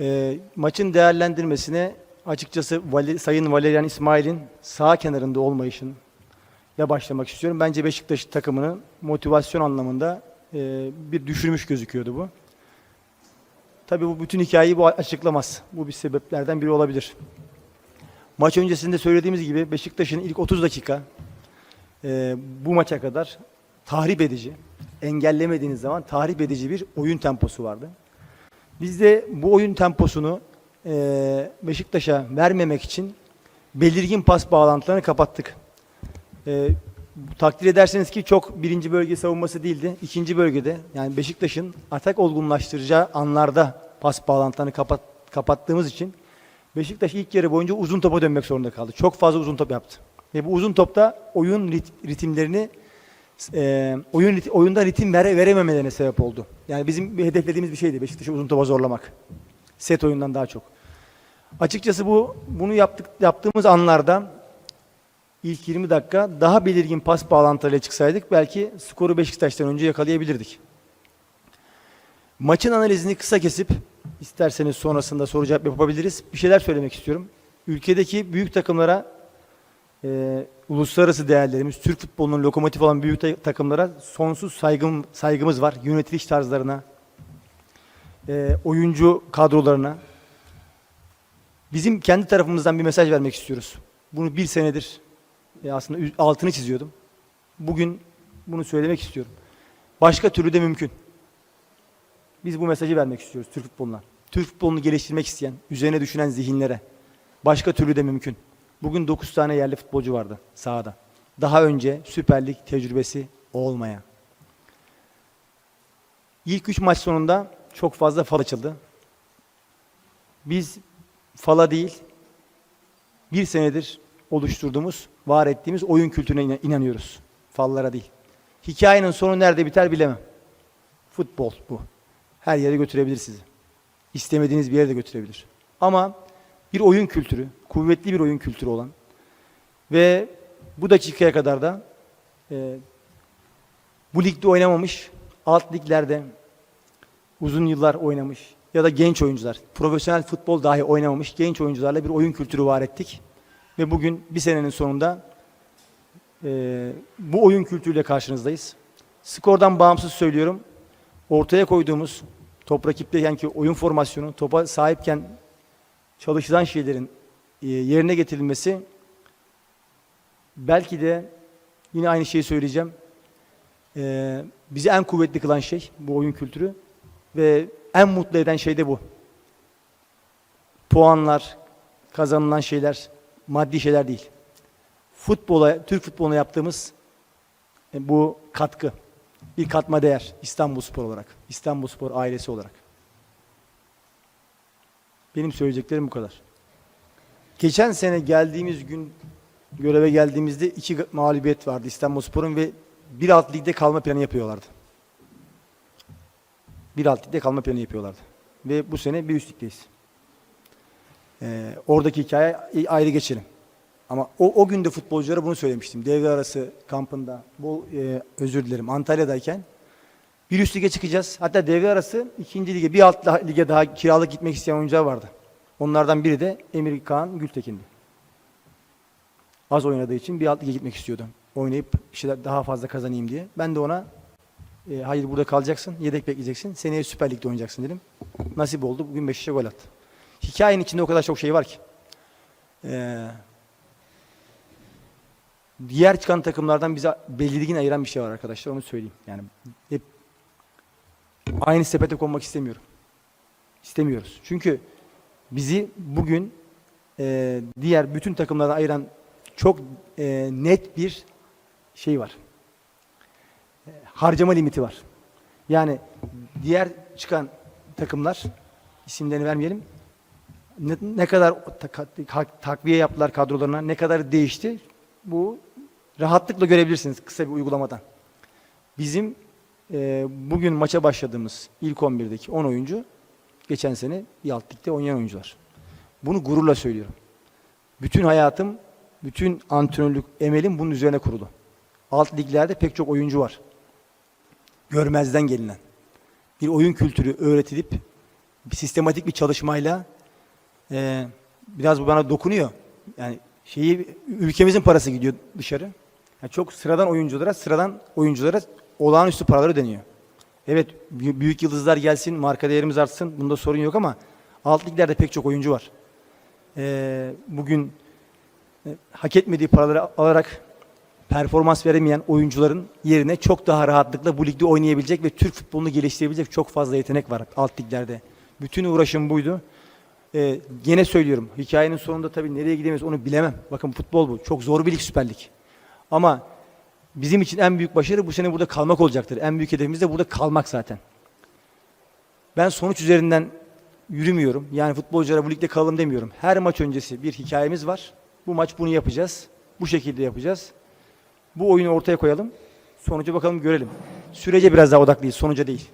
E, maçın değerlendirmesine açıkçası Vali- Sayın Valerian İsmail'in sağ kenarında olmayışın ile başlamak istiyorum. Bence Beşiktaş takımının motivasyon anlamında e, bir düşürmüş gözüküyordu bu. Tabii bu bütün hikayeyi bu açıklamaz. Bu bir sebeplerden biri olabilir. Maç öncesinde söylediğimiz gibi Beşiktaş'ın ilk 30 dakika e, bu maça kadar tahrip edici, engellemediğiniz zaman tahrip edici bir oyun temposu vardı. Biz de bu oyun temposunu e, Beşiktaş'a vermemek için belirgin pas bağlantılarını kapattık. E, takdir ederseniz ki çok birinci bölge savunması değildi. İkinci bölgede yani Beşiktaş'ın atak olgunlaştıracağı anlarda pas bağlantılarını kapat, kapattığımız için Beşiktaş ilk yarı boyunca uzun topa dönmek zorunda kaldı. Çok fazla uzun top yaptı. Ve bu uzun topta oyun rit- ritimlerini e, oyun oyunda ritim vere, verememelerine sebep oldu. Yani bizim hedeflediğimiz bir şeydi Beşiktaş'ı uzun topa zorlamak. Set oyundan daha çok. Açıkçası bu bunu yaptık yaptığımız anlarda ilk 20 dakika daha belirgin pas bağlantılarıyla çıksaydık belki skoru Beşiktaş'tan önce yakalayabilirdik. Maçın analizini kısa kesip isterseniz sonrasında soru cevap yapabiliriz. Bir şeyler söylemek istiyorum. Ülkedeki büyük takımlara e, uluslararası değerlerimiz, Türk futbolunun lokomotif olan büyük ta- takımlara sonsuz saygım, saygımız var. Yönetiliş tarzlarına, e, oyuncu kadrolarına. Bizim kendi tarafımızdan bir mesaj vermek istiyoruz. Bunu bir senedir e, aslında altını çiziyordum. Bugün bunu söylemek istiyorum. Başka türlü de mümkün. Biz bu mesajı vermek istiyoruz Türk futboluna. Türk futbolunu geliştirmek isteyen, üzerine düşünen zihinlere. Başka türlü de mümkün. Bugün 9 tane yerli futbolcu vardı sahada. Daha önce Süper Lig tecrübesi olmayan. İlk 3 maç sonunda çok fazla fal açıldı. Biz fala değil, bir senedir oluşturduğumuz, var ettiğimiz oyun kültürüne ina- inanıyoruz. Fallara değil. Hikayenin sonu nerede biter bilemem. Futbol bu. Her yere götürebilir sizi. İstemediğiniz bir yere de götürebilir. Ama bir oyun kültürü, kuvvetli bir oyun kültürü olan ve bu dakikaya kadar da e, bu ligde oynamamış, alt liglerde uzun yıllar oynamış ya da genç oyuncular, profesyonel futbol dahi oynamamış genç oyuncularla bir oyun kültürü var ettik. Ve bugün bir senenin sonunda e, bu oyun kültürüyle karşınızdayız. Skordan bağımsız söylüyorum. Ortaya koyduğumuz top rakipteyken ki oyun formasyonu, topa sahipken çalışılan şeylerin yerine getirilmesi belki de yine aynı şeyi söyleyeceğim. E, bizi en kuvvetli kılan şey bu oyun kültürü ve en mutlu eden şey de bu. Puanlar, kazanılan şeyler, maddi şeyler değil. Futbola, Türk futboluna yaptığımız e, bu katkı, bir katma değer İstanbul Spor olarak, İstanbul Spor ailesi olarak. Benim söyleyeceklerim bu kadar. Geçen sene geldiğimiz gün göreve geldiğimizde iki mağlubiyet vardı İstanbul Spor'un ve bir alt ligde kalma planı yapıyorlardı. Bir alt ligde kalma planı yapıyorlardı. Ve bu sene bir üst ligdeyiz. Ee, oradaki hikaye ayrı geçelim. Ama o, o günde futbolculara bunu söylemiştim. Devre arası kampında, bol e, özür dilerim Antalya'dayken bir üst lige çıkacağız. Hatta devre arası ikinci lige, bir alt lige daha kiralık gitmek isteyen oyuncular vardı. Onlardan biri de Emir Kaan Gültekin'di. Az oynadığı için bir alt lige gitmek istiyordu. Oynayıp işte daha fazla kazanayım diye. Ben de ona e, hayır burada kalacaksın, yedek bekleyeceksin. Seneye Süper Lig'de oynayacaksın dedim. Nasip oldu. Bugün Beşiktaş'a gol attı. Hikayenin içinde o kadar çok şey var ki. Ee, diğer çıkan takımlardan bize belirgin ayıran bir şey var arkadaşlar. Onu söyleyeyim. Yani hep aynı sepete konmak istemiyorum. İstemiyoruz. Çünkü bizi bugün e, diğer bütün takımlardan ayıran çok e, net bir şey var. E, harcama limiti var. Yani diğer çıkan takımlar isimlerini vermeyelim. Ne, ne kadar tak- tak- takviye yaptılar kadrolarına, ne kadar değişti bu rahatlıkla görebilirsiniz kısa bir uygulamadan. Bizim e, bugün maça başladığımız ilk 11'deki 10 oyuncu geçen sene bir alt ligde oynayan oyuncular. Bunu gururla söylüyorum. Bütün hayatım, bütün antrenörlük emelim bunun üzerine kurulu. Alt liglerde pek çok oyuncu var. Görmezden gelinen. Bir oyun kültürü öğretilip bir sistematik bir çalışmayla e, biraz bu bana dokunuyor. Yani şeyi ülkemizin parası gidiyor dışarı. Yani çok sıradan oyunculara, sıradan oyunculara olağanüstü paraları deniyor. Evet bü- büyük yıldızlar gelsin, marka değerimiz artsın. Bunda sorun yok ama alt liglerde pek çok oyuncu var. E, bugün e, hak etmediği paraları alarak performans veremeyen oyuncuların yerine çok daha rahatlıkla bu ligde oynayabilecek ve Türk futbolunu geliştirebilecek çok fazla yetenek var alt liglerde. Bütün uğraşım buydu. Ee, gene söylüyorum hikayenin sonunda tabii nereye gidemeyiz onu bilemem. Bakın futbol bu. Çok zor bir lig Süper. Ama bizim için en büyük başarı bu sene burada kalmak olacaktır. En büyük hedefimiz de burada kalmak zaten. Ben sonuç üzerinden yürümüyorum. Yani futbolculara bu ligde kalalım demiyorum. Her maç öncesi bir hikayemiz var. Bu maç bunu yapacağız. Bu şekilde yapacağız. Bu oyunu ortaya koyalım. Sonuca bakalım görelim. Sürece biraz daha odaklıyız, sonuca değil.